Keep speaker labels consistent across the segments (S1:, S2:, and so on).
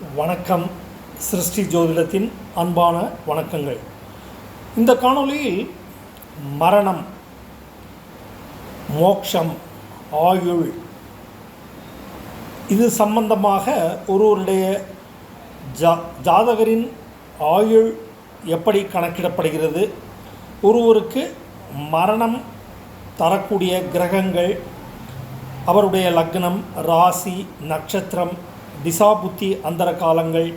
S1: வணக்கம் சிருஷ்டி ஜோதிடத்தின் அன்பான வணக்கங்கள். இந்த காணொளியில் மரணம் மோக்ஷம் ஆயுள் இது சம்பந்தமாக ஒருவருடைய ஜா ஜாதகரின் ஆயுள் எப்படி கணக்கிடப்படுகிறது ஒருவருக்கு மரணம் தரக்கூடிய கிரகங்கள் அவருடைய லக்னம் ராசி நட்சத்திரம் திசாபுத்தி அந்தர காலங்கள்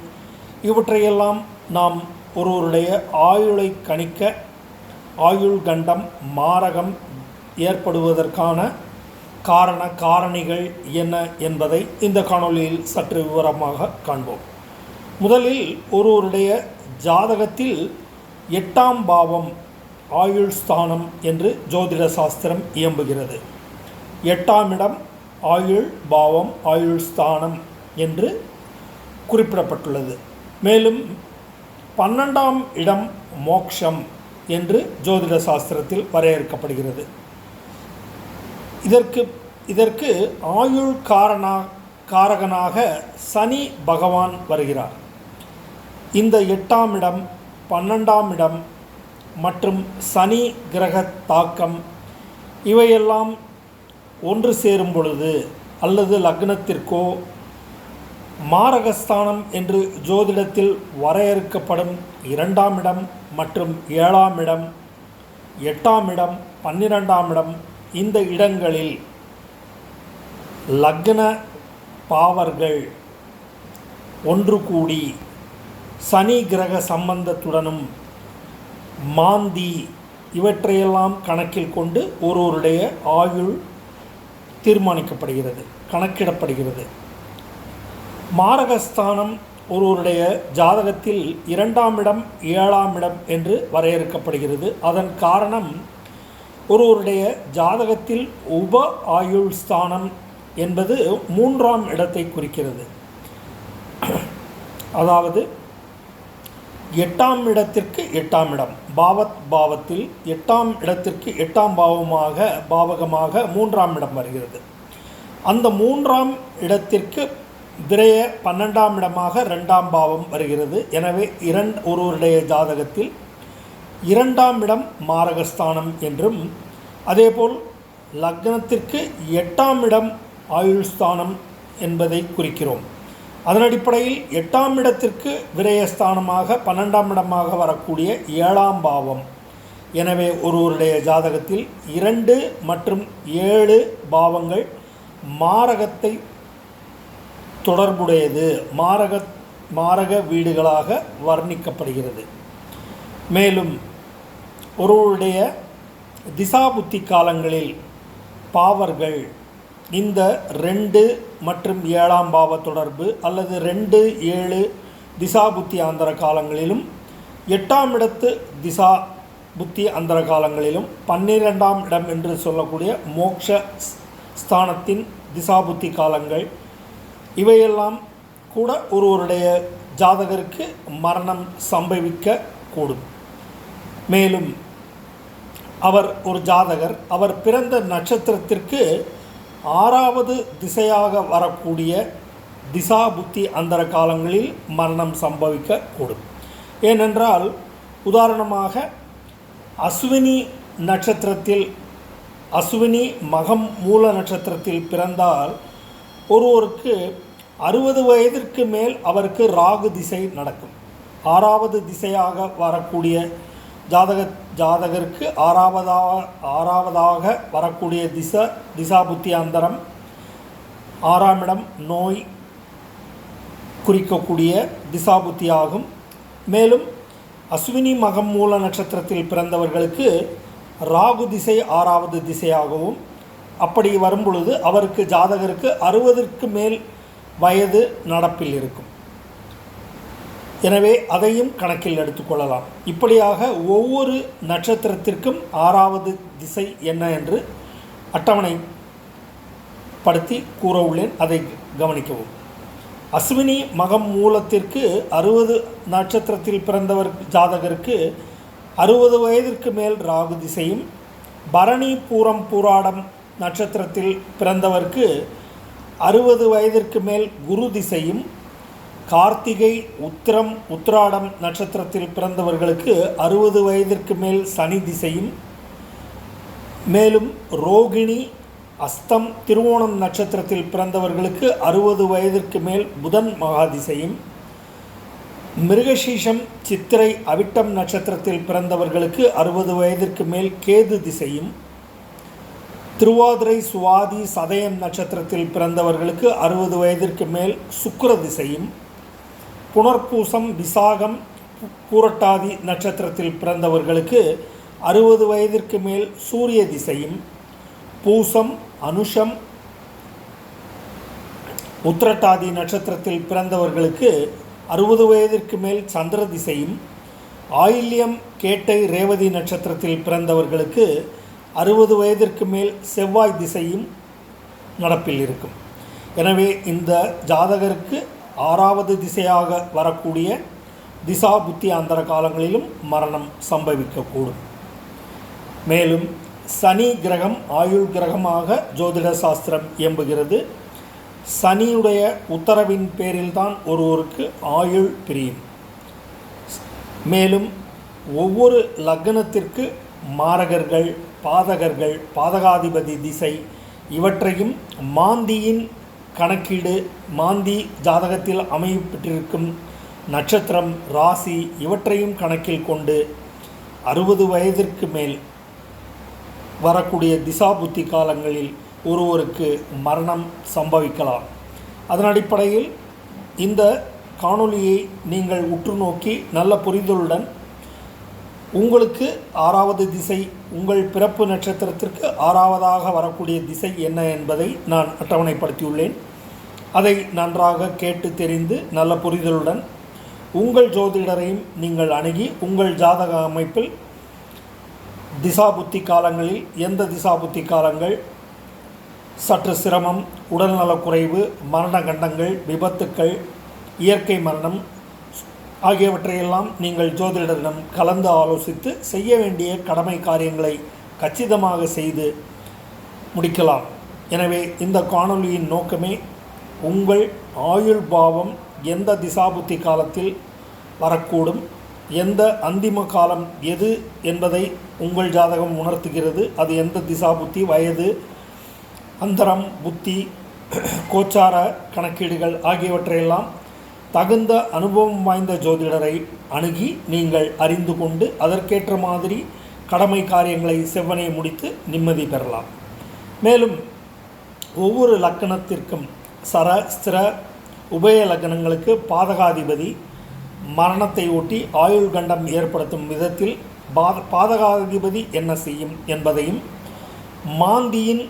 S1: இவற்றையெல்லாம் நாம் ஒருவருடைய ஆயுளை கணிக்க ஆயுள் கண்டம் மாரகம் ஏற்படுவதற்கான காரண காரணிகள் என்ன என்பதை இந்த காணொளியில் சற்று விவரமாக காண்போம். முதலில் ஒருவருடைய ஜாதகத்தில் எட்டாம் பாவம் ஆயுள் ஸ்தானம் என்று ஜோதிட சாஸ்திரம் இயம்புகிறது. எட்டாம் இடம் ஆயுள் பாவம் ஆயுள் ஸ்தானம் என்று குறிப்பிடப்பட்டுள்ளது. மேலும் பன்னெண்டாம் இடம் மோக்ஷம் என்று ஜோதிட சாஸ்திரத்தில் வரையறுக்கப்படுகிறது. இதற்கு இதற்கு ஆயுள் காரணா காரகனாக சனி பகவான் வருகிறார். இந்த எட்டாம் இடம் பன்னெண்டாம் இடம் மற்றும் சனி கிரக தாக்கம் இவையெல்லாம் ஒன்று சேரும் பொழுது அல்லது லக்னத்திற்கோ மாரகஸ்தானம் என்று ஜோதிடத்தில் வரையறுக்கப்படும் இரண்டாம் இடம் மற்றும் ஏழாம் இடம் எட்டாம் இடம் பன்னிரெண்டாம் இடம் இந்த இடங்களில் லக்ன பாவர்கள் ஒன்று கூடி சனி கிரக சம்பந்தத்துடனும் மாந்தி இவற்றையெல்லாம் கணக்கில் கொண்டு ஒருவருடைய ஆயுள் தீர்மானிக்கப்படுகிறது கணக்கிடப்படுகிறது. மாரகஸ்தானம் ஒருவருடைய ஜாதகத்தில் இரண்டாம் இடம் ஏழாம் இடம் என்று வரையறுக்கப்படுகிறது. அதன் காரணம் ஒருவருடைய ஜாதகத்தில் உப ஆயுள் ஸ்தானம் என்பது மூன்றாம் இடத்தை குறிக்கிறது. அதாவது எட்டாம் இடத்திற்கு எட்டாம் இடம் பாவத் பாவத்தில் எட்டாம் இடத்திற்கு எட்டாம் பாவமாக பாவகமாக மூன்றாம் இடம் வருகிறது. அந்த மூன்றாம் இடத்திற்கு விரைய பன்னெண்டாம் இடமாக ரெண்டாம் பாவம் வருகிறது. எனவே இரண்டு ஒருவருடைய ஜாதகத்தில் இரண்டாம் இடம் மாரகஸ்தானம் என்றும் அதேபோல் லக்னத்திற்கு எட்டாம் இடம் ஆயுள் ஸ்தானம் என்பதை குறிக்கிறோம். அதன் அடிப்படையில் எட்டாம் இடத்திற்கு விரயஸ்தானமாக பன்னெண்டாம் இடமாக வரக்கூடிய ஏழாம் பாவம். எனவே ஒருவருடைய ஜாதகத்தில் இரண்டு மற்றும் ஏழு பாவங்கள் மாரகத்தை தொடர்புடையது. மாரக மாரக வீடுகளாக வர்ணிக்கப்படுகிறது. மேலும் ஒருவருடைய திசாபுத்தி காலங்களில் பாவர்கள் இந்த ரெண்டு மற்றும் ஏழாம் பாவ தொடர்பு அல்லது ரெண்டு ஏழு திசாபுத்தி அந்தர காலங்களிலும் எட்டாம் இடத்து திசா புத்தி அந்தர காலங்களிலும் பன்னிரெண்டாம் இடம் என்று சொல்லக்கூடிய மோக்ஷ ஸ்தானத்தின் திசாபுத்தி காலங்கள் இவையெல்லாம் கூட ஒருவருடைய ஜாதகருக்கு மரணம் சம்பவிக்க கூடும் மேலும் அவர் ஒரு ஜாதகர் அவர் பிறந்த நட்சத்திரத்திற்கு ஆறாவது திசையாக வரக்கூடிய திசா புத்தி அந்தர காலங்களில் மரணம் சம்பவிக்க கூடும் ஏனென்றால் உதாரணமாக அஸ்வினி நட்சத்திரத்தில் அஸ்வினி மகம் மூல நட்சத்திரத்தில் பிறந்தால் ஒருவருக்கு அறுபது வயதிற்கு மேல் அவருக்கு ராகு திசை நடக்கும். ஆறாவது திசையாக வரக்கூடிய ஜாதக ஜாதகருக்கு ஆறாவதாக ஆறாவதாக வரக்கூடிய திசை திசா புத்தி அந்தரம் ஆறாம் இடம் நோய் குறிக்கக்கூடிய திசா புத்தி ஆகும். மேலும் அஸ்வினி மகம் மூல நட்சத்திரத்தில் பிறந்தவர்களுக்கு ராகு திசை ஆறாவது திசையாகவும் அப்படி வரும் பொழுது அவருக்கு ஜாதகருக்கு அறுபதற்கு மேல் வயது நடப்பில் இருக்கும். எனவே அதையும் கணக்கில் எடுத்துக்கொள்ளலாம் இப்படியாக ஒவ்வொரு நட்சத்திரத்திற்கும் ஆறாவது திசை என்ன என்று அட்டவணை படுத்தி கூற உள்ளேன். அதை கவனிக்கவும். அஸ்வினி மகம் மூலத்திற்கு அறுபது நட்சத்திரத்தில் பிறந்தவர் ஜாதகருக்கு அறுபது வயதிற்கு மேல் ராகு திசையும் பரணி பூரம் பூராடம் நட்சத்திரத்தில் பிறந்தவருக்கு அறுபது வயதிற்கு மேல் குரு திசையும் கார்த்திகை உத்திரம் உத்திராடம் நட்சத்திரத்தில் பிறந்தவர்களுக்கு அறுபது வயதிற்கு மேல் சனி திசையும் மேலும் ரோகிணி அஸ்தம் திருவோணம் நட்சத்திரத்தில் பிறந்தவர்களுக்கு அறுபது வயதிற்கு மேல் புதன் மகாதிசையும் மிருகசீஷம் சித்திரை அவிட்டம் நட்சத்திரத்தில் பிறந்தவர்களுக்கு அறுபது வயதிற்கு மேல் கேது திசையும் திருவாதிரை சுவாதி சதயம் நட்சத்திரத்தில் பிறந்தவர்களுக்கு அறுபது வயதிற்கு மேல் சுக்கர திசையும் புனர்பூசம் விசாகம் பூரட்டாதி நட்சத்திரத்தில் பிறந்தவர்களுக்கு அறுபது வயதிற்கு மேல் சூரிய திசையும் பூசம் அனுஷம் உத்திரட்டாதி நட்சத்திரத்தில் பிறந்தவர்களுக்கு அறுபது வயதிற்கு மேல் சந்திர திசையும் ஆயில்யம் கேட்டை ரேவதி நட்சத்திரத்தில் பிறந்தவர்களுக்கு அறுபது வயதிற்கு மேல் செவ்வாய் திசையும் நடப்பில் இருக்கும். எனவே இந்த ஜாதகருக்கு ஆறாவது திசையாக வரக்கூடிய திசா புத்தி அந்தர காலங்களிலும் மரணம் சம்பவிக்கக்கூடும். மேலும் சனி கிரகம் ஆயுள் கிரகமாக ஜோதிட சாஸ்திரம் இயம்புகிறது. சனியுடைய உத்தரவின் பேரில்தான் ஒருவருக்கு ஆயுள் பிரியும். மேலும் ஒவ்வொரு லக்னத்திற்கு மாரகர்கள் பாதகர்கள் பாதகாதிபதி திசை இவற்றையும் மாந்தியின் கணக்கீடு மாந்தி ஜாதகத்தில் அமையப்பெற்றிருக்கும் நட்சத்திரம் ராசி இவற்றையும் கணக்கில் கொண்டு அறுபது வயதிற்கு மேல் வரக்கூடிய திசா புத்தி காலங்களில் ஒருவருக்கு மரணம் சம்பவிக்கலாம். அதன் அடிப்படையில் இந்த காணொளியை நீங்கள் உற்று நோக்கி நல்ல புரிதலுடன் உங்களுக்கு ஆறாவது திசை உங்கள் பிறப்பு நட்சத்திரத்திற்கு ஆறாவதாக வரக்கூடிய திசை என்ன என்பதை நான் அட்டவணைப்படுத்தியுள்ளேன். அதை நன்றாக கேட்டு தெரிந்து நல்ல புரிதலுடன் உங்கள் ஜோதிடரையும் நீங்கள் அணுகி உங்கள் ஜாதக அமைப்பில் திசா புத்தி காலங்களில் எந்த திசா புத்தி காலங்கள்? சற்று சிரமம் உடல்நலக்குறைவு மரண கண்டங்கள் விபத்துக்கள் இயற்கை மரணம் ஆகியவற்றையெல்லாம் நீங்கள் ஜோதிடரிடம் கலந்து ஆலோசித்து செய்ய வேண்டிய கடமை காரியங்களை கச்சிதமாக செய்து முடிக்கலாம். எனவே இந்த காணொளியின் நோக்கமே உங்கள் ஆயுள் பாவம் எந்த திசாபுத்தி காலத்தில் வரக்கூடும் எந்த அந்திம காலம் எது என்பதை உங்கள் ஜாதகம் உணர்த்துகிறது அது எந்த திசாபுத்தி வயது அந்தரம் புத்தி கோச்சார கணக்கீடுகள் ஆகியவற்றையெல்லாம் தகுந்த அனுபவம் வாய்ந்த ஜோதிடரை அணுகி நீங்கள் அறிந்து கொண்டு அதற்கேற்ற மாதிரி கடமை காரியங்களை செவ்வனே முடித்து நிம்மதி பெறலாம். மேலும் ஒவ்வொரு லக்கணத்திற்கும் சர ஸ்திர உபய லக்னங்களுக்கு பாதகாதிபதி மரணத்தை ஒட்டி ஆயுள் கண்டம் ஏற்படுத்தும் விதத்தில் பாத பாதகாதிபதி என்ன செய்யும் என்பதையும் மாந்தியின்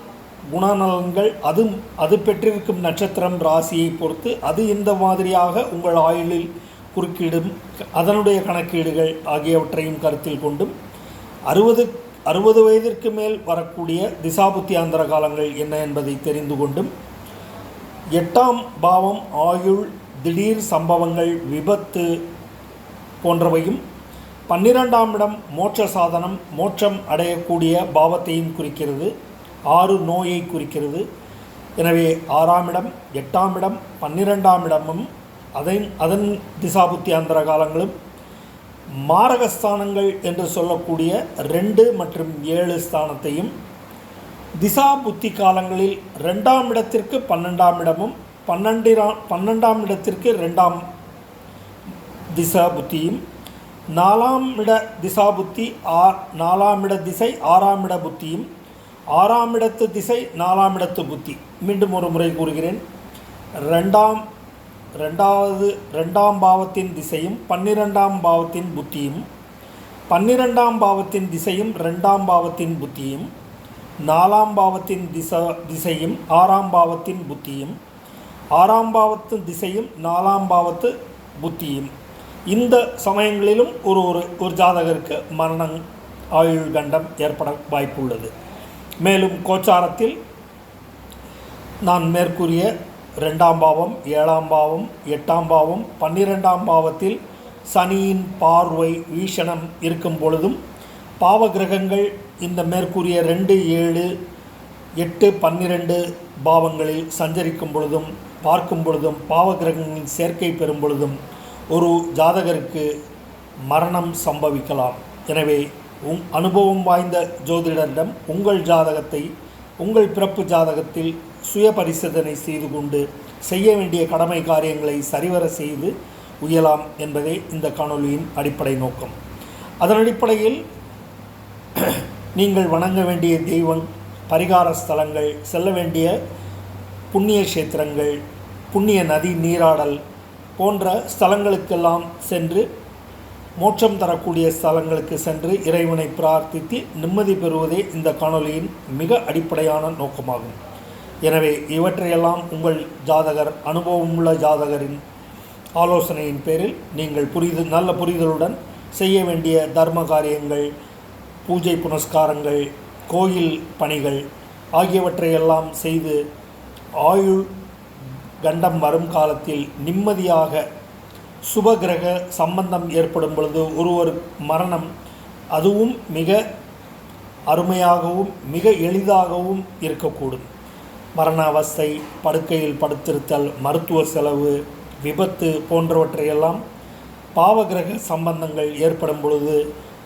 S1: குணநலன்கள் அது அது பெற்றிருக்கும் நட்சத்திரம் ராசியை பொறுத்து அது இந்த மாதிரியாக உங்கள் ஆயுளில் குறுக்கிடும் அதனுடைய கணக்கீடுகள் ஆகியவற்றையும் கருத்தில் கொண்டும் அறுபது அறுபது வயதிற்கு மேல் வரக்கூடிய திசாபுத்தியாந்திர காலங்கள் என்ன என்பதை தெரிந்து கொண்டும் எட்டாம் பாவம் ஆயுள் திடீர் சம்பவங்கள் விபத்து போன்றவையும் பன்னிரெண்டாம் இடம் மோட்ச சாதனம் மோட்சம் அடையக்கூடிய பாவத்தையும் குறிக்கிறது. ஆறு நோயை குறிக்கிறது. எனவே ஆறாம் இடம் எட்டாம் இடம் பன்னிரெண்டாம் இடமும் அதன் அதன் திசாபுத்தி அந்தர காலங்களும். மாரகஸ்தானங்கள் என்று சொல்லக்கூடிய ரெண்டு மற்றும் ஏழு ஸ்தானத்தையும் திசா புத்தி காலங்களில் ரெண்டாம் இடத்திற்கு பன்னெண்டாம் இடமும் பன்னெண்டிராம் பன்னெண்டாம் இடத்திற்கு ரெண்டாம் திசா புத்தியும் நாலாம் இட திசா புத்தி ஆ நாலாம் இட திசை ஆறாம் இட புத்தியும் ஆறாம் இடத்து திசை நாலாம் இடத்து புத்தி. மீண்டும் ஒரு முறை கூறுகிறேன். ரெண்டாம் ரெண்டாவது ரெண்டாம் பாவத்தின் திசையும் பன்னிரெண்டாம் பாவத்தின் புத்தியும் பன்னிரெண்டாம் பாவத்தின் திசையும் ரெண்டாம் பாவத்தின் புத்தியும் நாலாம் பாவத்தின் திசா திசையும் ஆறாம் பாவத்தின் புத்தியும் ஆறாம் பாவத்து திசையும் நாலாம் பாவத்து புத்தியும். இந்த சமயங்களிலும் ஒரு ஒரு ஒரு ஜாதகருக்கு மரணம் ஆயுள் கண்டம் ஏற்பட வாய்ப்பு உள்ளது மேலும் கோச்சாரத்தில் நான் மேற்கூறிய ரெண்டாம் பாவம் ஏழாம் பாவம் எட்டாம் பாவம் பன்னிரெண்டாம் பாவத்தில் சனியின் பார்வை வீஷணம் இருக்கும் பொழுதும் பாவ கிரகங்கள் இந்த மேற்கூறிய ரெண்டு ஏழு எட்டு பன்னிரெண்டு பாவங்களில் சஞ்சரிக்கும் பொழுதும் பார்க்கும் பொழுதும் பாவ கிரகங்களின் சேர்க்கை பெறும் பொழுதும் ஒரு ஜாதகருக்கு மரணம் சம்பவிக்கலாம். எனவே உங் அனுபவம் வாய்ந்த ஜோதிடரிடம் உங்கள் ஜாதகத்தை உங்கள் பிறப்பு ஜாதகத்தில் சுய பரிசோதனை செய்து கொண்டு செய்ய வேண்டிய கடமை காரியங்களை சரிவர செய்து உயலாம் என்பதே இந்த காணொலியின் அடிப்படை நோக்கம். அதன் அடிப்படையில் நீங்கள் வணங்க வேண்டிய தெய்வம் பரிகார ஸ்தலங்கள் செல்ல வேண்டிய புண்ணிய கஷேத்திரங்கள் புண்ணிய நதி நீராடல் போன்ற ஸ்தலங்களுக்கெல்லாம் சென்று மோட்சம் தரக்கூடிய ஸ்தலங்களுக்கு சென்று இறைவனை பிரார்த்தித்து நிம்மதி பெறுவதே இந்த காணொலியின் மிக அடிப்படையான நோக்கமாகும். எனவே இவற்றையெல்லாம் உங்கள் ஜாதகர் அனுபவமுள்ள ஜாதகரின் ஆலோசனையின் பேரில் நீங்கள் புரிது நல்ல புரிதலுடன் செய்ய வேண்டிய தர்ம காரியங்கள் பூஜை புனஸ்காரங்கள் கோயில் பணிகள் ஆகியவற்றையெல்லாம் செய்து ஆயுள் கண்டம் வரும் காலத்தில் நிம்மதியாக சுபகிரக சம்பந்தம் ஏற்படும் பொழுது ஒருவர் மரணம் அதுவும் மிக அருமையாகவும் மிக எளிதாகவும் இருக்கக்கூடும். மரண அவஸ்தை படுக்கையில் படுத்திருத்தல் மருத்துவ செலவு விபத்து போன்றவற்றையெல்லாம் பாவகிரக சம்பந்தங்கள் ஏற்படும் பொழுது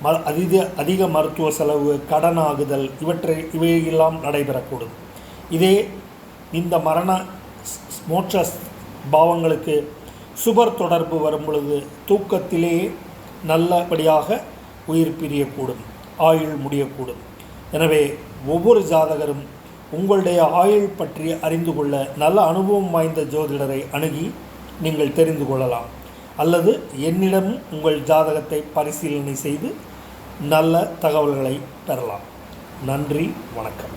S1: ம அதிக அதிக மருத்துவ செலவு கடனாகுதல் இவற்றை இவையெல்லாம் நடைபெறக்கூடும். இதே இந்த மரண மோட்ச பாவங்களுக்கு சுபர் தொடர்பு வரும் பொழுது தூக்கத்திலேயே நல்லபடியாக உயிர் பிரியக்கூடும் ஆயுள் முடியக்கூடும். எனவே ஒவ்வொரு ஜாதகரும் உங்களுடைய ஆயுள் பற்றி அறிந்து கொள்ள நல்ல அனுபவம் வாய்ந்த ஜோதிடரை அணுகி நீங்கள் தெரிந்து கொள்ளலாம். அல்லது என்னிடம் உங்கள் ஜாதகத்தை பரிசீலனை செய்து நல்ல தகவல்களை பெறலாம். நன்றி வணக்கம்.